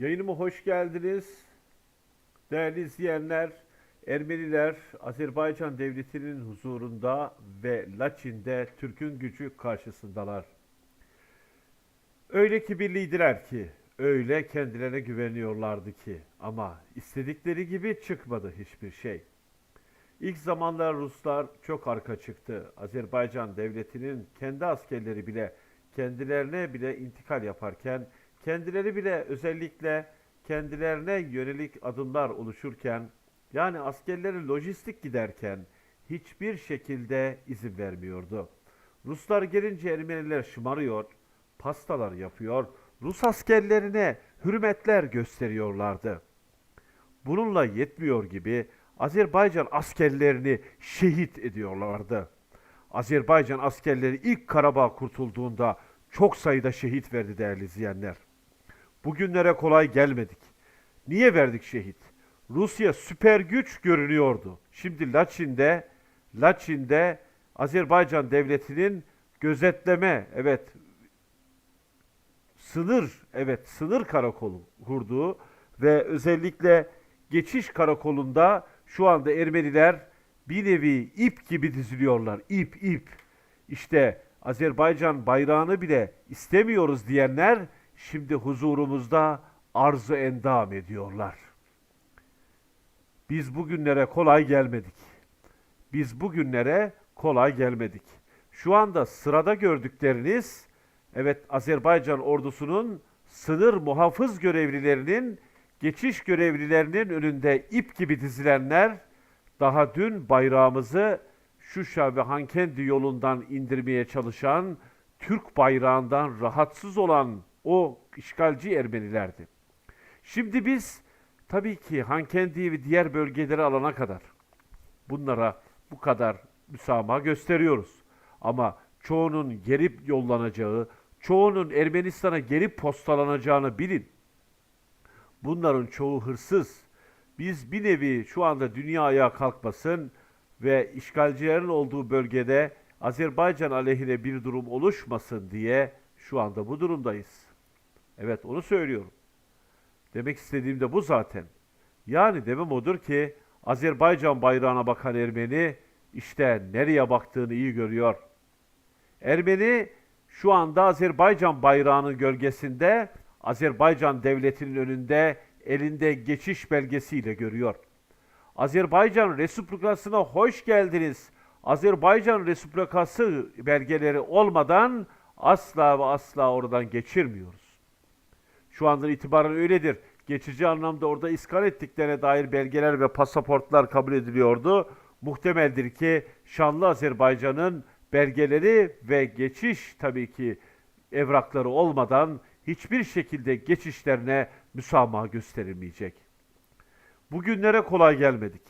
Yayınıma hoş geldiniz. Değerli izleyenler, Ermeniler Azerbaycan Devleti'nin huzurunda ve Laçin'de Türk'ün gücü karşısındalar. Öyle kibirliydiler ki, öyle kendilerine güveniyorlardı ki ama istedikleri gibi çıkmadı hiçbir şey. İlk zamanlar Ruslar çok arka çıktı. Azerbaycan devletinin kendi askerleri bile kendilerine bile intikal yaparken, kendileri bile özellikle kendilerine yönelik adımlar oluşurken, yani askerleri lojistik giderken hiçbir şekilde izin vermiyordu. Ruslar gelince Ermeniler şımarıyor, pastalar yapıyor, Rus askerlerine hürmetler gösteriyorlardı. Bununla yetmiyor gibi Azerbaycan askerlerini şehit ediyorlardı. Azerbaycan askerleri ilk Karabağ kurtulduğunda çok sayıda şehit verdi değerli izleyenler. Bugünlere kolay gelmedik. Niye verdik şehit? Rusya süper güç görünüyordu. Şimdi Laçin'de Laçin'de Azerbaycan devletinin gözetleme evet sınır evet sınır karakolu kurduğu ve özellikle geçiş karakolunda şu anda Ermeniler bir nevi ip gibi diziliyorlar. İp ip. İşte Azerbaycan bayrağını bile istemiyoruz diyenler şimdi huzurumuzda arzu endam ediyorlar. Biz bugünlere kolay gelmedik. Biz bugünlere kolay gelmedik. Şu anda sırada gördükleriniz evet Azerbaycan ordusunun sınır muhafız görevlilerinin geçiş görevlilerinin önünde ip gibi dizilenler daha dün bayrağımızı Şuşa ve Hankendi yolundan indirmeye çalışan Türk bayrağından rahatsız olan o işgalci Ermenilerdi. Şimdi biz tabii ki Hankendi'yi ve diğer bölgeleri alana kadar bunlara bu kadar müsamaha gösteriyoruz. Ama çoğunun geri yollanacağı, çoğunun Ermenistan'a geri postalanacağını bilin. Bunların çoğu hırsız. Biz bir nevi şu anda dünya ayağa kalkmasın ve işgalcilerin olduğu bölgede Azerbaycan aleyhine bir durum oluşmasın diye şu anda bu durumdayız. Evet onu söylüyorum. Demek istediğim de bu zaten. Yani demem odur ki Azerbaycan bayrağına bakan Ermeni işte nereye baktığını iyi görüyor. Ermeni şu anda Azerbaycan bayrağının gölgesinde Azerbaycan devletinin önünde elinde geçiş belgesiyle görüyor. Azerbaycan Respublikası'na hoş geldiniz. Azerbaycan Respublikası belgeleri olmadan asla ve asla oradan geçirmiyoruz. Şu andan itibaren öyledir. Geçici anlamda orada iskal ettiklerine dair belgeler ve pasaportlar kabul ediliyordu. Muhtemeldir ki şanlı Azerbaycan'ın belgeleri ve geçiş tabii ki evrakları olmadan hiçbir şekilde geçişlerine müsamaha gösterilmeyecek. Bugünlere kolay gelmedik.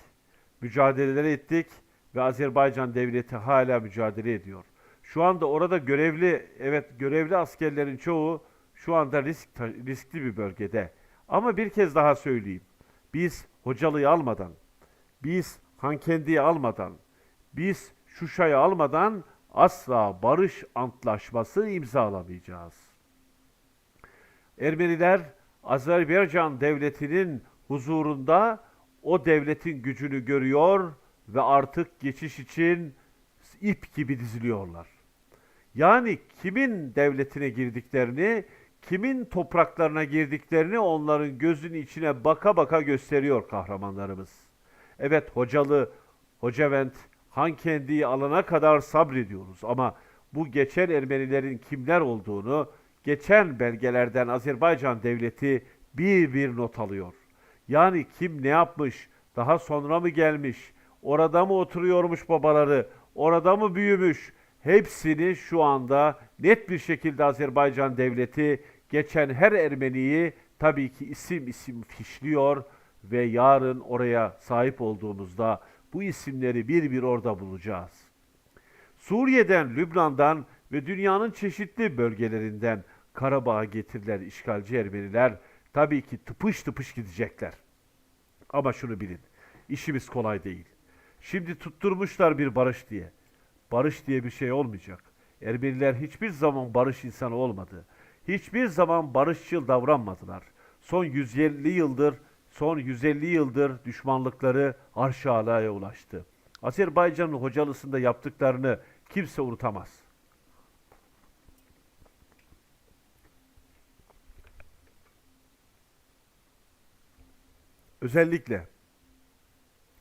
Mücadeleler ettik ve Azerbaycan devleti hala mücadele ediyor. Şu anda orada görevli, evet görevli askerlerin çoğu şu anda risk, riskli bir bölgede. Ama bir kez daha söyleyeyim. Biz Hocalı'yı almadan, biz Hankendi'yi almadan, biz Şuşa'yı almadan asla barış antlaşması imzalamayacağız. Ermeniler Azerbaycan devletinin huzurunda o devletin gücünü görüyor ve artık geçiş için ip gibi diziliyorlar. Yani kimin devletine girdiklerini, kimin topraklarına girdiklerini onların gözünün içine baka baka gösteriyor kahramanlarımız. Evet Hocalı, Hocavent, Hankendi'yi alana kadar sabrediyoruz ama bu geçen Ermenilerin kimler olduğunu geçen belgelerden Azerbaycan devleti bir bir not alıyor. Yani kim ne yapmış, daha sonra mı gelmiş, orada mı oturuyormuş babaları, orada mı büyümüş, hepsini şu anda net bir şekilde Azerbaycan devleti geçen her Ermeniyi tabii ki isim isim fişliyor ve yarın oraya sahip olduğumuzda bu isimleri bir bir orada bulacağız. Suriye'den, Lübnan'dan ve dünyanın çeşitli bölgelerinden Karabağ'a getirilen işgalci Ermeniler tabii ki tıpış tıpış gidecekler. Ama şunu bilin, işimiz kolay değil. Şimdi tutturmuşlar bir barış diye. Barış diye bir şey olmayacak. Ermeniler hiçbir zaman barış insanı olmadı. Hiçbir zaman barışçıl davranmadılar. son 150 yıldır son 150 yıldır düşmanlıkları arş-ı alaya ulaştı. Azerbaycan'ın hocalısında yaptıklarını kimse unutamaz. Özellikle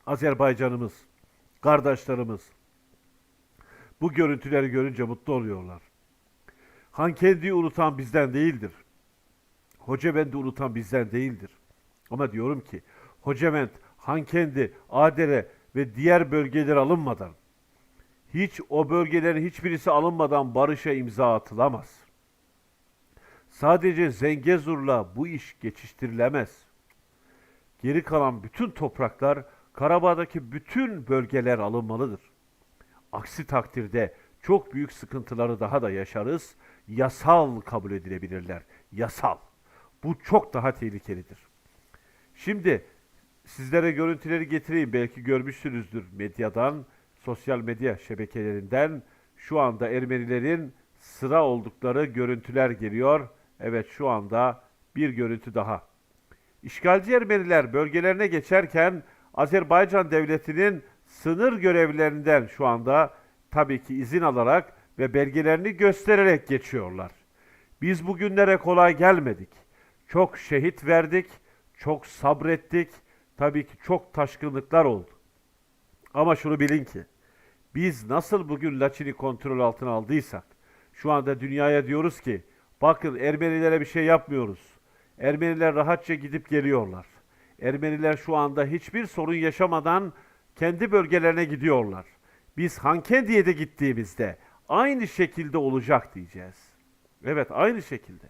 Azerbaycanımız, kardeşlerimiz bu görüntüleri görünce mutlu oluyorlar. Hankendi'yi unutan bizden değildir. Hocavent'i unutan bizden değildir. Ama diyorum ki Hocavent, Hankendi, Adere ve diğer bölgeler alınmadan hiç o bölgelerin hiçbirisi alınmadan barışa imza atılamaz. Sadece Zengezur'la bu iş geçiştirilemez. Geri kalan bütün topraklar Karabağ'daki bütün bölgeler alınmalıdır. Aksi takdirde çok büyük sıkıntıları daha da yaşarız. Yasal kabul edilebilirler. Yasal. Bu çok daha tehlikelidir. Şimdi sizlere görüntüleri getireyim. Belki görmüşsünüzdür medyadan, sosyal medya şebekelerinden. Şu anda Ermenilerin sıra oldukları görüntüler geliyor. Evet şu anda bir görüntü daha. İşgalci Ermeniler bölgelerine geçerken Azerbaycan devletinin sınır görevlilerinden şu anda tabii ki izin alarak ve belgelerini göstererek geçiyorlar. Biz bugünlere kolay gelmedik. Çok şehit verdik, çok sabrettik. Tabii ki çok taşkınlıklar oldu. Ama şunu bilin ki biz nasıl bugün Laçin'i kontrol altına aldıysak şu anda dünyaya diyoruz ki bakın Ermenilere bir şey yapmıyoruz. Ermeniler rahatça gidip geliyorlar. Ermeniler şu anda hiçbir sorun yaşamadan kendi bölgelerine gidiyorlar. Biz Hankendi'ye de gittiğimizde aynı şekilde olacak diyeceğiz. Evet aynı şekilde.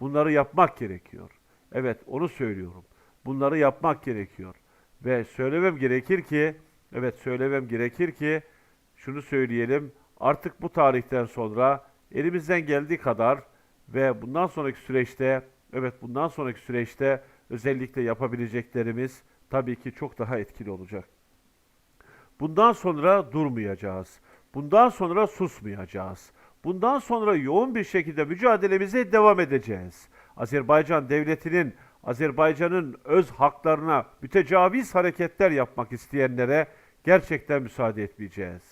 Bunları yapmak gerekiyor. Evet onu söylüyorum. Bunları yapmak gerekiyor. Ve söylemem gerekir ki, evet söylemem gerekir ki şunu söyleyelim. Artık bu tarihten sonra elimizden geldiği kadar ve bundan sonraki süreçte, evet bundan sonraki süreçte özellikle yapabileceklerimiz tabii ki çok daha etkili olacak. Bundan sonra durmayacağız. Bundan sonra susmayacağız. Bundan sonra yoğun bir şekilde mücadelemize devam edeceğiz. Azerbaycan devletinin, Azerbaycan'ın öz haklarına mütecaviz hareketler yapmak isteyenlere gerçekten müsaade etmeyeceğiz.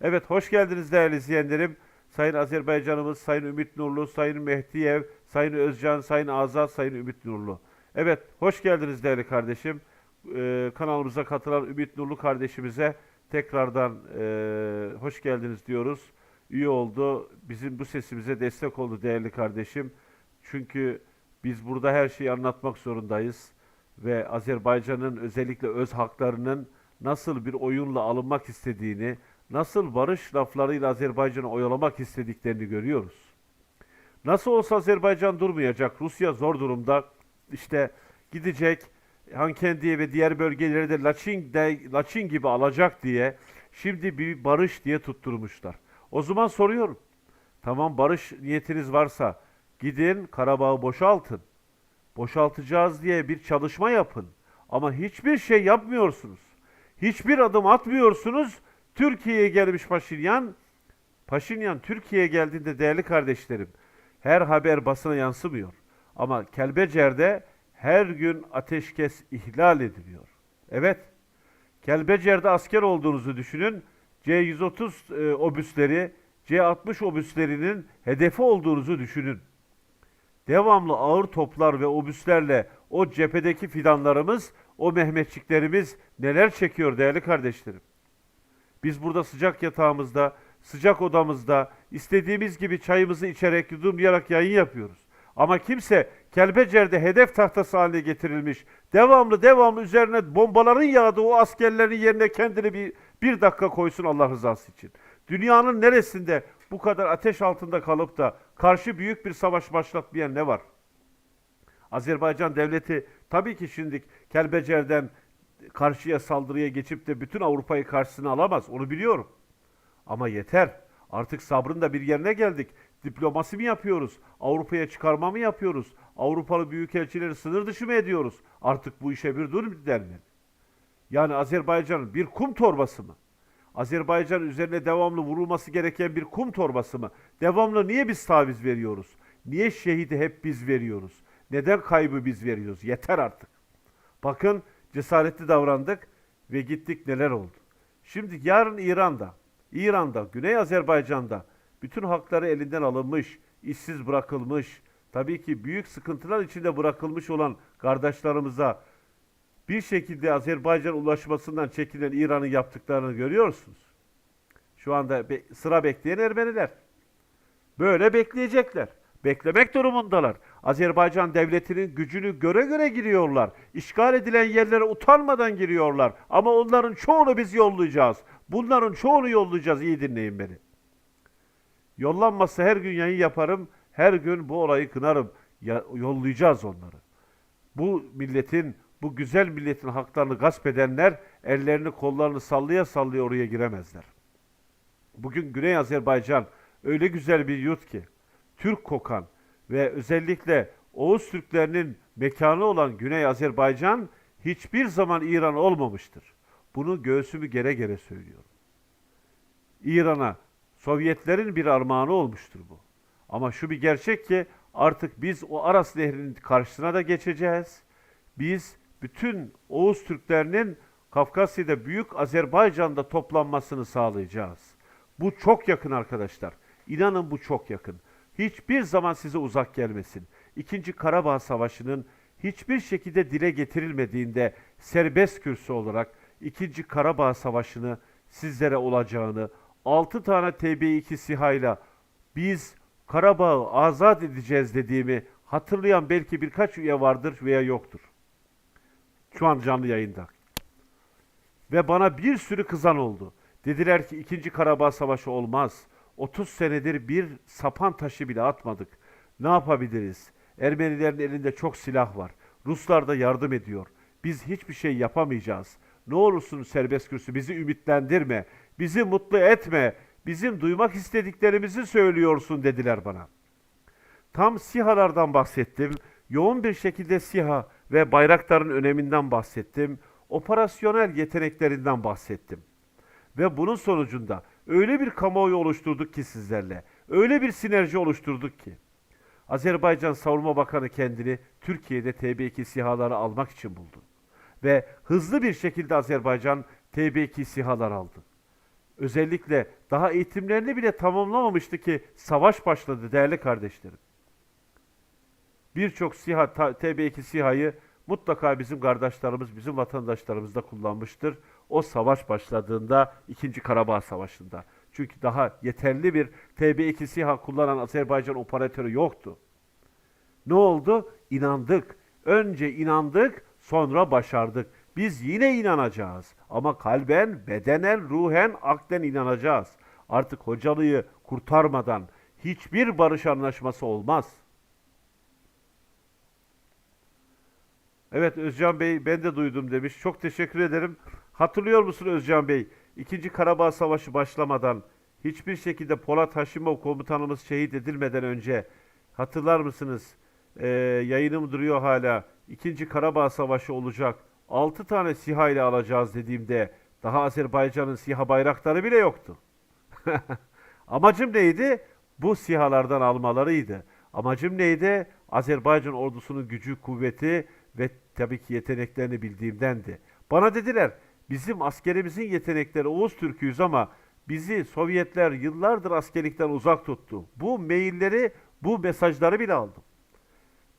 Evet, hoş geldiniz değerli izleyenlerim. Sayın Azerbaycanımız, Sayın Ümit Nurlu, Sayın Mehdiyev, Sayın Özcan, Sayın Azat, Sayın Ümit Nurlu. Evet, hoş geldiniz değerli kardeşim. Ee, kanalımıza katılan Ümit Nurlu kardeşimize tekrardan e, hoş geldiniz diyoruz. İyi oldu. Bizim bu sesimize destek oldu değerli kardeşim. Çünkü biz burada her şeyi anlatmak zorundayız. Ve Azerbaycan'ın özellikle öz haklarının nasıl bir oyunla alınmak istediğini, nasıl barış laflarıyla Azerbaycan'ı oyalamak istediklerini görüyoruz. Nasıl olsa Azerbaycan durmayacak. Rusya zor durumda. İşte gidecek Hankendi'ye ve diğer bölgeleri de Laçin, de, Laçin gibi alacak diye şimdi bir barış diye tutturmuşlar. O zaman soruyorum. Tamam barış niyetiniz varsa gidin Karabağ'ı boşaltın. Boşaltacağız diye bir çalışma yapın. Ama hiçbir şey yapmıyorsunuz. Hiçbir adım atmıyorsunuz. Türkiye'ye gelmiş Paşinyan. Paşinyan Türkiye'ye geldiğinde değerli kardeşlerim her haber basına yansımıyor. Ama Kelbecer'de her gün ateşkes ihlal ediliyor. Evet, Kelbecer'de asker olduğunuzu düşünün. C-130 e, obüsleri, C-60 obüslerinin hedefi olduğunuzu düşünün. Devamlı ağır toplar ve obüslerle o cephedeki fidanlarımız, o Mehmetçiklerimiz neler çekiyor değerli kardeşlerim. Biz burada sıcak yatağımızda, sıcak odamızda istediğimiz gibi çayımızı içerek, yudumlayarak yayın yapıyoruz. Ama kimse Kelbecer'de hedef tahtası haline getirilmiş, devamlı devamlı üzerine bombaların yağdığı o askerlerin yerine kendini bir, bir dakika koysun Allah rızası için. Dünyanın neresinde bu kadar ateş altında kalıp da karşı büyük bir savaş başlatmayan ne var? Azerbaycan devleti tabii ki şimdi Kelbecer'den karşıya saldırıya geçip de bütün Avrupa'yı karşısına alamaz. Onu biliyorum. Ama yeter. Artık sabrın da bir yerine geldik. Diplomasi mi yapıyoruz? Avrupa'ya çıkarma mı yapıyoruz? Avrupalı büyükelçileri sınır dışı mı ediyoruz? Artık bu işe bir dur denmeli. Yani Azerbaycan'ın bir kum torbası mı? Azerbaycan üzerine devamlı vurulması gereken bir kum torbası mı? Devamlı niye biz taviz veriyoruz? Niye şehidi hep biz veriyoruz? Neden kaybı biz veriyoruz? Yeter artık. Bakın cesaretli davrandık ve gittik neler oldu. Şimdi yarın İran'da, İran'da, Güney Azerbaycan'da bütün hakları elinden alınmış, işsiz bırakılmış, tabii ki büyük sıkıntılar içinde bırakılmış olan kardeşlerimize bir şekilde Azerbaycan ulaşmasından çekilen İran'ın yaptıklarını görüyorsunuz. Şu anda be- sıra bekleyen Ermeniler. Böyle bekleyecekler. Beklemek durumundalar. Azerbaycan devletinin gücünü göre göre giriyorlar. İşgal edilen yerlere utanmadan giriyorlar. Ama onların çoğunu biz yollayacağız. Bunların çoğunu yollayacağız. İyi dinleyin beni. Yollanmazsa her gün yayın yaparım. Her gün bu olayı kınarım. Ya, yollayacağız onları. Bu milletin, bu güzel milletin haklarını gasp edenler ellerini kollarını sallaya sallaya oraya giremezler. Bugün Güney Azerbaycan öyle güzel bir yurt ki Türk kokan ve özellikle Oğuz Türklerinin mekanı olan Güney Azerbaycan hiçbir zaman İran olmamıştır. Bunu göğsümü gere gere söylüyorum. İran'a Sovyetlerin bir armağanı olmuştur bu. Ama şu bir gerçek ki artık biz o Aras Nehri'nin karşısına da geçeceğiz. Biz bütün Oğuz Türklerinin Kafkasya'da Büyük Azerbaycan'da toplanmasını sağlayacağız. Bu çok yakın arkadaşlar. İnanın bu çok yakın. Hiçbir zaman size uzak gelmesin. İkinci Karabağ Savaşı'nın hiçbir şekilde dile getirilmediğinde serbest kürsü olarak İkinci Karabağ Savaşı'nı sizlere olacağını 6 tane TB2 SİHA'yla biz Karabağ'ı azat edeceğiz dediğimi hatırlayan belki birkaç üye vardır veya yoktur. Şu an canlı yayında. Ve bana bir sürü kızan oldu. Dediler ki 2. Karabağ Savaşı olmaz. 30 senedir bir sapan taşı bile atmadık. Ne yapabiliriz? Ermenilerin elinde çok silah var. Ruslar da yardım ediyor. Biz hiçbir şey yapamayacağız. Ne olursun serbest kürsü bizi ümitlendirme. Bizi mutlu etme. Bizim duymak istediklerimizi söylüyorsun dediler bana. Tam SİHA'lardan bahsettim. Yoğun bir şekilde SİHA ve bayrakların öneminden bahsettim. Operasyonel yeteneklerinden bahsettim. Ve bunun sonucunda öyle bir kamuoyu oluşturduk ki sizlerle. Öyle bir sinerji oluşturduk ki. Azerbaycan Savunma Bakanı kendini Türkiye'de TB2 SİHA'ları almak için buldu. Ve hızlı bir şekilde Azerbaycan TB2 SİHA'lar aldı. Özellikle daha eğitimlerini bile tamamlamamıştı ki savaş başladı değerli kardeşlerim. Birçok SİHA, ta- TB2 SİHA'yı mutlaka bizim kardeşlerimiz, bizim vatandaşlarımız da kullanmıştır. O savaş başladığında 2. Karabağ Savaşı'nda. Çünkü daha yeterli bir TB2 SİHA kullanan Azerbaycan operatörü yoktu. Ne oldu? İnandık. Önce inandık, sonra başardık. Biz yine inanacağız. Ama kalben, bedenen, ruhen, aklen inanacağız. Artık hocalığı kurtarmadan hiçbir barış anlaşması olmaz. Evet Özcan Bey ben de duydum demiş. Çok teşekkür ederim. Hatırlıyor musun Özcan Bey? İkinci Karabağ Savaşı başlamadan hiçbir şekilde Polat Haşimov komutanımız şehit edilmeden önce hatırlar mısınız? Ee, yayınım duruyor hala. İkinci Karabağ Savaşı olacak. 6 tane SİHA ile alacağız dediğimde daha Azerbaycan'ın SİHA bayrakları bile yoktu. Amacım neydi? Bu SİHA'lardan almalarıydı. Amacım neydi? Azerbaycan ordusunun gücü, kuvveti ve tabii ki yeteneklerini bildiğimdendi. Bana dediler, bizim askerimizin yetenekleri Oğuz Türk'üyüz ama bizi Sovyetler yıllardır askerlikten uzak tuttu. Bu mailleri, bu mesajları bile aldım.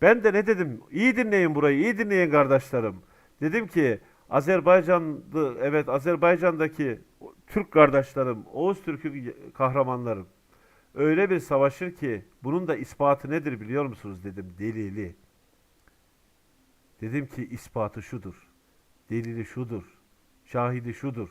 Ben de ne dedim? İyi dinleyin burayı, iyi dinleyin kardeşlerim. Dedim ki Azerbaycan'dı, evet Azerbaycan'daki Türk kardeşlerim, Oğuz Türk'ü kahramanlarım. Öyle bir savaşır ki bunun da ispatı nedir biliyor musunuz dedim. Delili. Dedim ki ispatı şudur. Delili şudur. Şahidi şudur.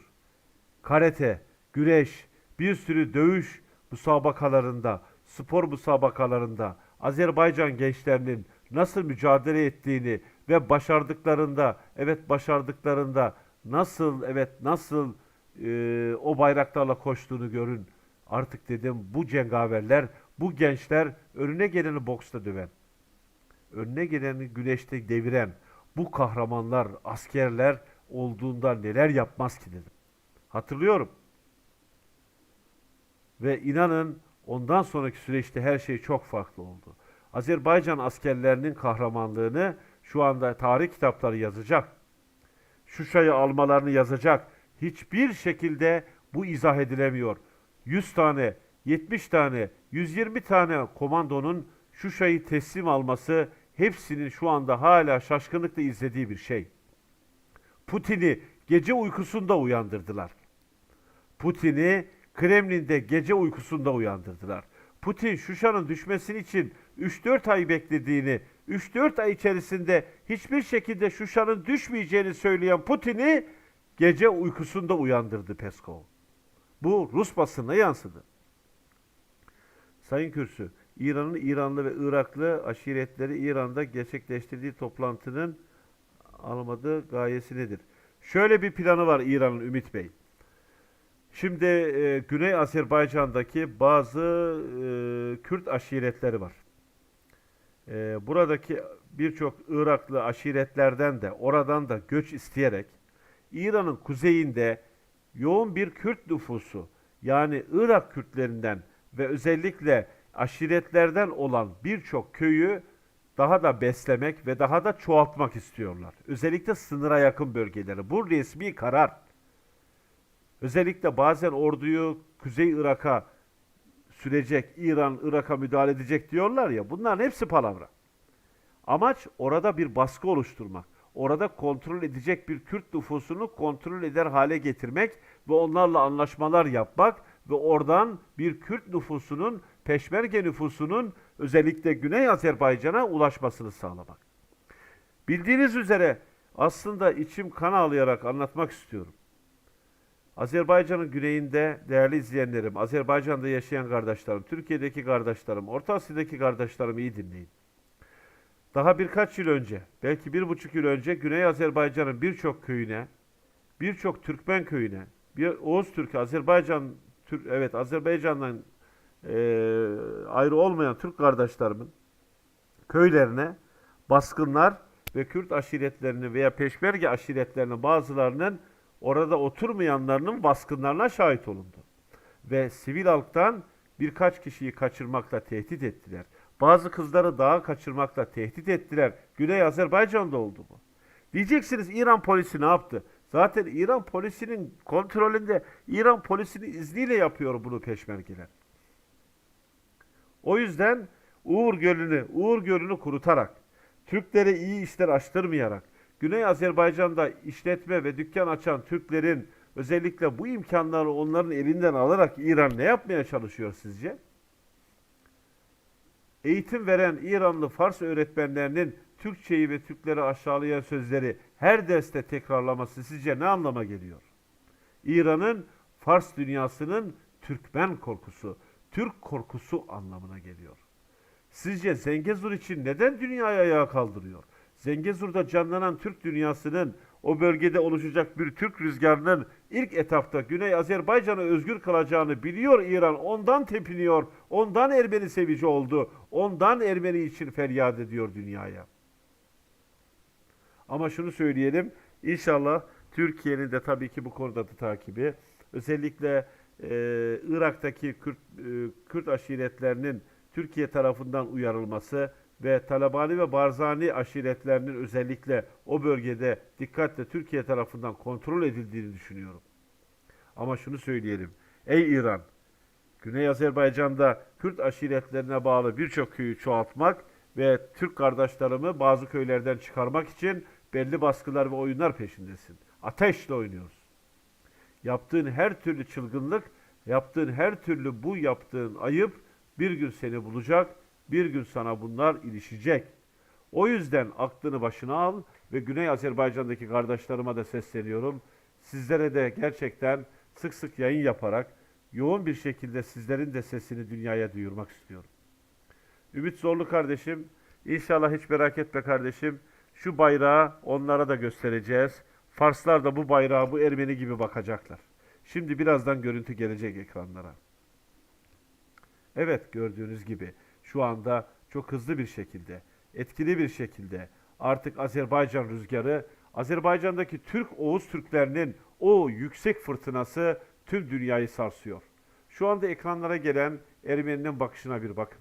Karate, güreş, bir sürü dövüş müsabakalarında, spor müsabakalarında Azerbaycan gençlerinin nasıl mücadele ettiğini ve başardıklarında, evet başardıklarında nasıl, evet nasıl e, o bayraklarla koştuğunu görün. Artık dedim bu cengaverler, bu gençler önüne geleni boksta döven, önüne geleni güneşte deviren bu kahramanlar, askerler olduğunda neler yapmaz ki dedim. Hatırlıyorum. Ve inanın ondan sonraki süreçte her şey çok farklı oldu. Azerbaycan askerlerinin kahramanlığını şu anda tarih kitapları yazacak. Şuşa'yı almalarını yazacak. Hiçbir şekilde bu izah edilemiyor. 100 tane, 70 tane, 120 tane komandonun Şuşa'yı teslim alması hepsinin şu anda hala şaşkınlıkla izlediği bir şey. Putin'i gece uykusunda uyandırdılar. Putin'i Kremlin'de gece uykusunda uyandırdılar. Putin Şuşa'nın düşmesinin için 3-4 ay beklediğini, 3-4 ay içerisinde hiçbir şekilde Şuşa'nın düşmeyeceğini söyleyen Putin'i gece uykusunda uyandırdı Peskov. Bu Rus basınına yansıdı. Sayın Kürsü, İran'ın İranlı ve Iraklı aşiretleri İran'da gerçekleştirdiği toplantının almadığı gayesi nedir? Şöyle bir planı var İran'ın Ümit Bey. Şimdi e, Güney Azerbaycan'daki bazı e, Kürt aşiretleri var. E, buradaki birçok Iraklı aşiretlerden de oradan da göç isteyerek İran'ın kuzeyinde yoğun bir Kürt nüfusu yani Irak Kürtlerinden ve özellikle aşiretlerden olan birçok köyü daha da beslemek ve daha da çoğaltmak istiyorlar. Özellikle sınıra yakın bölgeleri. Bu resmi karar. Özellikle bazen orduyu Kuzey Irak'a sürecek, İran Irak'a müdahale edecek diyorlar ya. Bunların hepsi palavra. Amaç orada bir baskı oluşturmak. Orada kontrol edecek bir Kürt nüfusunu kontrol eder hale getirmek ve onlarla anlaşmalar yapmak ve oradan bir Kürt nüfusunun, Peşmerge nüfusunun özellikle Güney Azerbaycan'a ulaşmasını sağlamak. Bildiğiniz üzere aslında içim kan ağlayarak anlatmak istiyorum. Azerbaycan'ın güneyinde değerli izleyenlerim, Azerbaycan'da yaşayan kardeşlerim, Türkiye'deki kardeşlerim, Orta Asya'daki kardeşlerim iyi dinleyin. Daha birkaç yıl önce, belki bir buçuk yıl önce Güney Azerbaycan'ın birçok köyüne, birçok Türkmen köyüne, bir Oğuz Türk, Azerbaycan, Türk, evet Azerbaycan'dan eee, ayrı olmayan Türk kardeşlerimin köylerine baskınlar ve Kürt aşiretlerinin veya Peşmerge aşiretlerinin bazılarının orada oturmayanlarının baskınlarına şahit olundu. Ve sivil halktan birkaç kişiyi kaçırmakla tehdit ettiler. Bazı kızları dağa kaçırmakla tehdit ettiler. Güney Azerbaycan'da oldu bu. Diyeceksiniz İran polisi ne yaptı? Zaten İran polisinin kontrolünde, İran polisinin izniyle yapıyor bunu peşmergeler. O yüzden Uğur Gölü'nü, Uğur Gölü'nü kurutarak, Türklere iyi işler açtırmayarak, Güney Azerbaycan'da işletme ve dükkan açan Türklerin özellikle bu imkanları onların elinden alarak İran ne yapmaya çalışıyor sizce? Eğitim veren İranlı Fars öğretmenlerinin Türkçeyi ve Türkleri aşağılayan sözleri her derste tekrarlaması sizce ne anlama geliyor? İran'ın Fars dünyasının Türkmen korkusu, Türk korkusu anlamına geliyor. Sizce Zengezur için neden dünyayı ayağa kaldırıyor? Zengezur'da canlanan Türk dünyasının o bölgede oluşacak bir Türk rüzgarının ilk etapta Güney Azerbaycan'ı özgür kılacağını biliyor İran. Ondan tepiniyor. Ondan Ermeni sevici oldu. Ondan Ermeni için feryat ediyor dünyaya. Ama şunu söyleyelim. İnşallah Türkiye'nin de tabii ki bu konuda da takibi. Özellikle e, Irak'taki Kürt, e, Kürt aşiretlerinin Türkiye tarafından uyarılması ve Talabani ve Barzani aşiretlerinin özellikle o bölgede dikkatle Türkiye tarafından kontrol edildiğini düşünüyorum. Ama şunu söyleyelim. Ey İran! Güney Azerbaycan'da Kürt aşiretlerine bağlı birçok köyü çoğaltmak ve Türk kardeşlerimi bazı köylerden çıkarmak için belli baskılar ve oyunlar peşindesin. Ateşle oynuyoruz. Yaptığın her türlü çılgınlık, yaptığın her türlü bu yaptığın ayıp bir gün seni bulacak, bir gün sana bunlar ilişecek. O yüzden aklını başına al ve Güney Azerbaycan'daki kardeşlerime de sesleniyorum. Sizlere de gerçekten sık sık yayın yaparak yoğun bir şekilde sizlerin de sesini dünyaya duyurmak istiyorum. Ümit Zorlu kardeşim, inşallah hiç merak etme kardeşim. Şu bayrağı onlara da göstereceğiz. Farslar da bu bayrağı bu Ermeni gibi bakacaklar. Şimdi birazdan görüntü gelecek ekranlara. Evet gördüğünüz gibi şu anda çok hızlı bir şekilde, etkili bir şekilde artık Azerbaycan rüzgarı, Azerbaycan'daki Türk Oğuz Türklerinin o yüksek fırtınası tüm dünyayı sarsıyor. Şu anda ekranlara gelen Ermeni'nin bakışına bir bakın.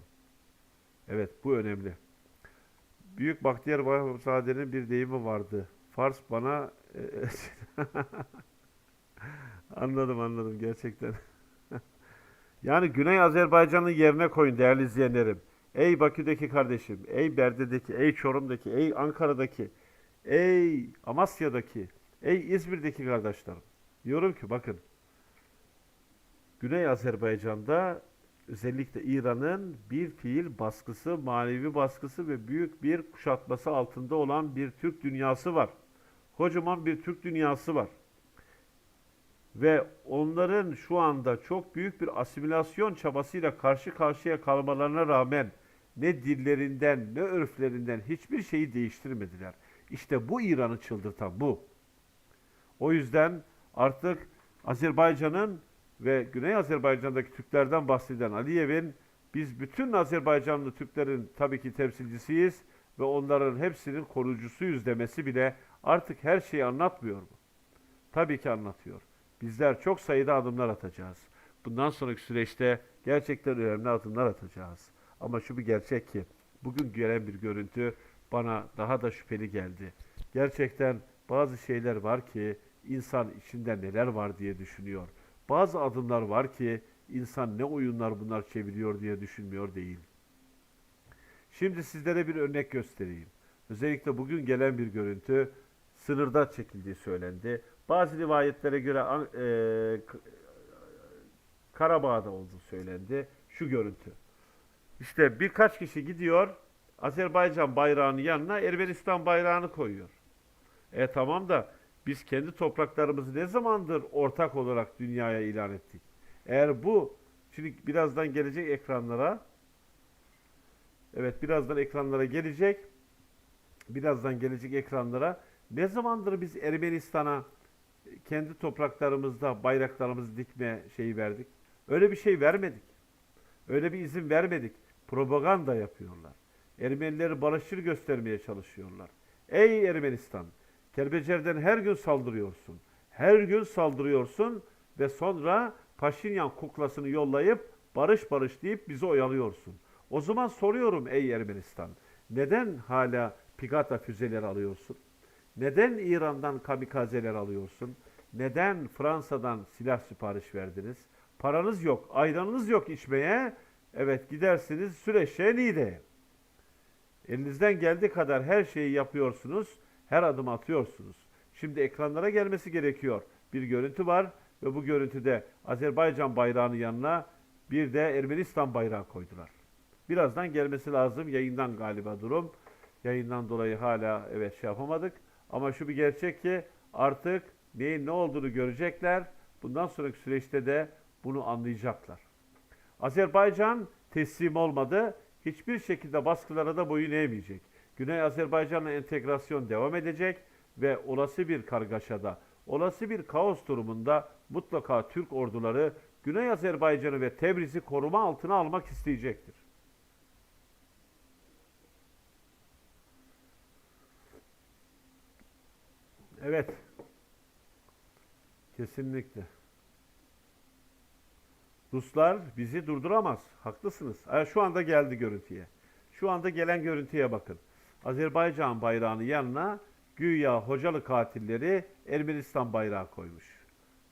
Evet bu önemli. Büyük Bahtiyar Vahapzade'nin bir deyimi vardı. Fars bana anladım anladım gerçekten. Yani Güney Azerbaycan'ın yerine koyun değerli izleyenlerim. Ey Bakü'deki kardeşim, ey Berde'deki, ey Çorum'daki, ey Ankara'daki, ey Amasya'daki, ey İzmir'deki kardeşlerim. Diyorum ki bakın Güney Azerbaycan'da özellikle İran'ın bir fiil baskısı, manevi baskısı ve büyük bir kuşatması altında olan bir Türk dünyası var. Kocaman bir Türk dünyası var. Ve onların şu anda çok büyük bir asimilasyon çabasıyla karşı karşıya kalmalarına rağmen ne dillerinden ne örflerinden hiçbir şeyi değiştirmediler. İşte bu İran'ı çıldırtan bu. O yüzden artık Azerbaycan'ın ve Güney Azerbaycan'daki Türklerden bahseden Aliyev'in biz bütün Azerbaycanlı Türklerin tabii ki temsilcisiyiz ve onların hepsinin koruyucusuyuz demesi bile artık her şeyi anlatmıyor mu? Tabii ki anlatıyor. Bizler çok sayıda adımlar atacağız. Bundan sonraki süreçte gerçekten önemli adımlar atacağız. Ama şu bir gerçek ki bugün gelen bir görüntü bana daha da şüpheli geldi. Gerçekten bazı şeyler var ki insan içinde neler var diye düşünüyor. Bazı adımlar var ki insan ne oyunlar bunlar çeviriyor diye düşünmüyor değil. Şimdi sizlere bir örnek göstereyim. Özellikle bugün gelen bir görüntü sınırda çekildiği söylendi. Bazı rivayetlere göre e, Karabağ'da olduğu söylendi. Şu görüntü. İşte birkaç kişi gidiyor Azerbaycan bayrağının yanına Ermenistan bayrağını koyuyor. E tamam da biz kendi topraklarımızı ne zamandır ortak olarak dünyaya ilan ettik? Eğer bu şimdi birazdan gelecek ekranlara Evet birazdan ekranlara gelecek. Birazdan gelecek ekranlara ne zamandır biz Ermenistan'a kendi topraklarımızda bayraklarımızı dikme şeyi verdik? Öyle bir şey vermedik. Öyle bir izin vermedik. Propaganda yapıyorlar. Ermenileri barışçıl göstermeye çalışıyorlar. Ey Ermenistan! Kelbecer'den her gün saldırıyorsun. Her gün saldırıyorsun ve sonra Paşinyan kuklasını yollayıp barış barış deyip bizi oyalıyorsun. O zaman soruyorum ey Ermenistan, neden hala Pigata füzeleri alıyorsun? Neden İran'dan kamikazeler alıyorsun? Neden Fransa'dan silah sipariş verdiniz? Paranız yok, ayranınız yok içmeye. Evet gidersiniz Süreç'e Niğde'ye. Elinizden geldiği kadar her şeyi yapıyorsunuz, her adım atıyorsunuz. Şimdi ekranlara gelmesi gerekiyor. Bir görüntü var ve bu görüntüde Azerbaycan bayrağının yanına bir de Ermenistan bayrağı koydular. Birazdan gelmesi lazım. Yayından galiba durum. Yayından dolayı hala evet şey yapamadık. Ama şu bir gerçek ki artık neyin ne olduğunu görecekler. Bundan sonraki süreçte de bunu anlayacaklar. Azerbaycan teslim olmadı. Hiçbir şekilde baskılara da boyun eğmeyecek. Güney Azerbaycan'la entegrasyon devam edecek ve olası bir kargaşada, olası bir kaos durumunda mutlaka Türk orduları Güney Azerbaycan'ı ve Tebriz'i koruma altına almak isteyecektir. Evet. Kesinlikle. Ruslar bizi durduramaz. Haklısınız. Ha, Şu anda geldi görüntüye. Şu anda gelen görüntüye bakın. Azerbaycan bayrağının yanına güya hocalı katilleri Ermenistan bayrağı koymuş.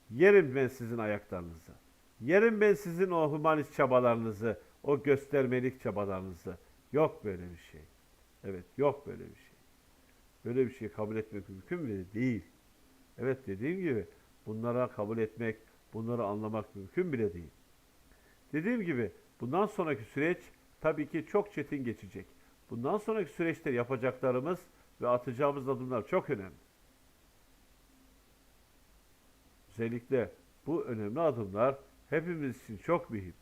Yerim ben sizin ayaklarınızı. Yerim ben sizin o humanist çabalarınızı, o göstermelik çabalarınızı. Yok böyle bir şey. Evet, yok böyle bir şey. Böyle bir şey kabul etmek mümkün mü? Değil. Evet dediğim gibi bunlara kabul etmek, bunları anlamak mümkün bile değil. Dediğim gibi bundan sonraki süreç tabii ki çok çetin geçecek. Bundan sonraki süreçte yapacaklarımız ve atacağımız adımlar çok önemli. Özellikle bu önemli adımlar hepimiz için çok mühim.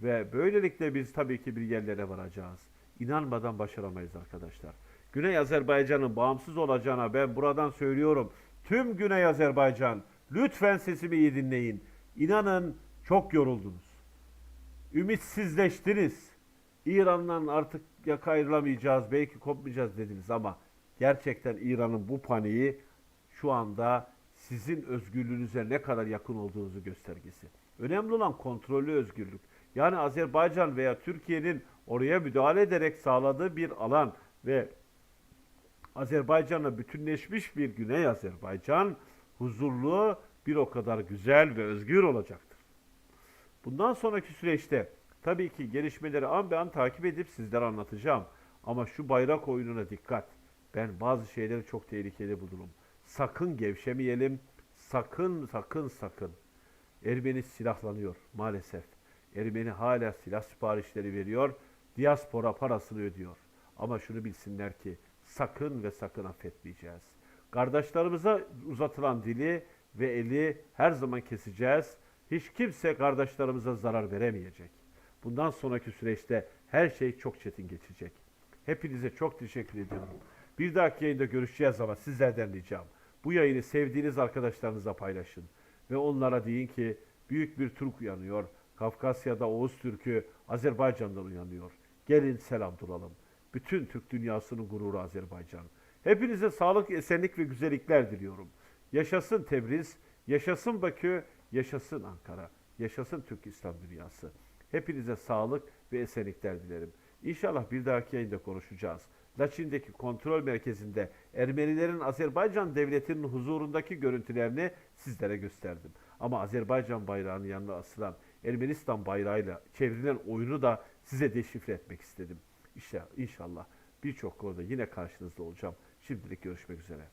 Ve böylelikle biz tabii ki bir yerlere varacağız. İnanmadan başaramayız arkadaşlar. Güney Azerbaycan'ın bağımsız olacağına ben buradan söylüyorum. Tüm Güney Azerbaycan lütfen sesimi iyi dinleyin. İnanın çok yoruldunuz. Ümitsizleştiniz. İran'dan artık yaka ayrılamayacağız, belki kopmayacağız dediniz ama gerçekten İran'ın bu paniği şu anda sizin özgürlüğünüze ne kadar yakın olduğunuzu göstergesi. Önemli olan kontrollü özgürlük. Yani Azerbaycan veya Türkiye'nin oraya müdahale ederek sağladığı bir alan ve Azerbaycan'la bütünleşmiş bir Güney Azerbaycan huzurlu, bir o kadar güzel ve özgür olacaktır. Bundan sonraki süreçte tabii ki gelişmeleri an be an takip edip sizlere anlatacağım. Ama şu bayrak oyununa dikkat. Ben bazı şeyleri çok tehlikeli bulurum. Sakın gevşemeyelim. Sakın sakın sakın. Ermeni silahlanıyor maalesef. Ermeni hala silah siparişleri veriyor. Diaspora parasını ödüyor. Ama şunu bilsinler ki sakın ve sakın affetmeyeceğiz. Kardeşlerimize uzatılan dili ve eli her zaman keseceğiz. Hiç kimse kardeşlerimize zarar veremeyecek. Bundan sonraki süreçte her şey çok çetin geçecek. Hepinize çok teşekkür ediyorum. Bir dahaki yayında görüşeceğiz ama sizlerden ricam. Bu yayını sevdiğiniz arkadaşlarınıza paylaşın. Ve onlara deyin ki büyük bir Türk uyanıyor. Kafkasya'da Oğuz Türk'ü Azerbaycan'dan uyanıyor. Gelin selam duralım. Bütün Türk dünyasının gururu Azerbaycan. Hepinize sağlık, esenlik ve güzellikler diliyorum. Yaşasın Tebriz, yaşasın Bakü, yaşasın Ankara, yaşasın Türk İslam dünyası. Hepinize sağlık ve esenlikler dilerim. İnşallah bir dahaki yayında konuşacağız. Laçin'deki kontrol merkezinde Ermenilerin Azerbaycan devletinin huzurundaki görüntülerini sizlere gösterdim. Ama Azerbaycan bayrağının yanına asılan Ermenistan bayrağıyla çevrilen oyunu da size deşifre etmek istedim. İşte inşallah birçok konuda yine karşınızda olacağım. Şimdilik görüşmek üzere.